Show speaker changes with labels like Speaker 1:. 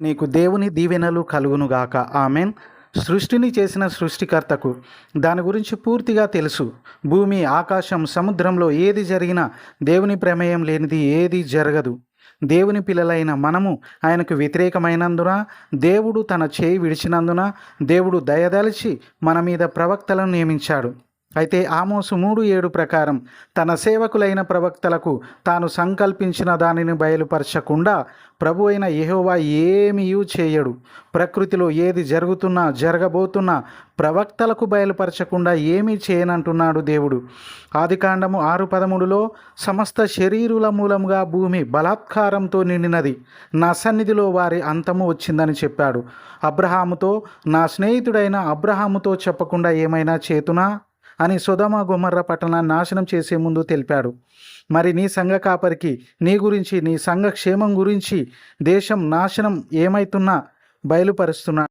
Speaker 1: నీకు దేవుని దీవెనలు కలుగునుగాక ఆమెన్. సృష్టిని చేసిన సృష్టికర్తకు దాని గురించి పూర్తిగా తెలుసు. భూమి ఆకాశం సముద్రంలో ఏది జరిగినా దేవుని ప్రమేయం లేనిది ఏది జరగదు. దేవుని పిల్లలైన మనము ఆయనకు వ్యతిరేకమైనందున దేవుడు తన చేయి విడిచినందున దేవుడు దయదలిచి మన మీద ప్రవక్తలను నియమించాడు. అయితే ఆమోసు మూడు ఏడు ప్రకారం తన సేవకులైన ప్రవక్తలకు తాను సంకల్పించిన దానిని బయలుపరచకుండా ప్రభు అయిన యహోవా ఏమీయూ చేయడు. ప్రకృతిలో ఏది జరుగుతున్నా జరగబోతున్నా ప్రవక్తలకు బయలుపరచకుండా ఏమీ చేయనంటున్నాడు దేవుడు. ఆదికాండము ఆరు పదమూడులో సమస్త శరీరుల మూలముగా భూమి బలాత్కారంతో నిండినది. నా సన్నిధిలో వారి అంతము వచ్చిందని చెప్పాడు. అబ్రహాముతో నా స్నేహితుడైన అబ్రహాముతో చెప్పకుండా ఏమైనా చేతునా? అని సుధమ గుమర్ర పట్టణాన్ని నాశనం చేసే ముందు తెలిపాడు. మరి నీ సంఘ కాపరికి నీ గురించి నీ సంఘ క్షేమం గురించి దేశం నాశనం ఏమైతున్నా బయలుపరుస్తున్నా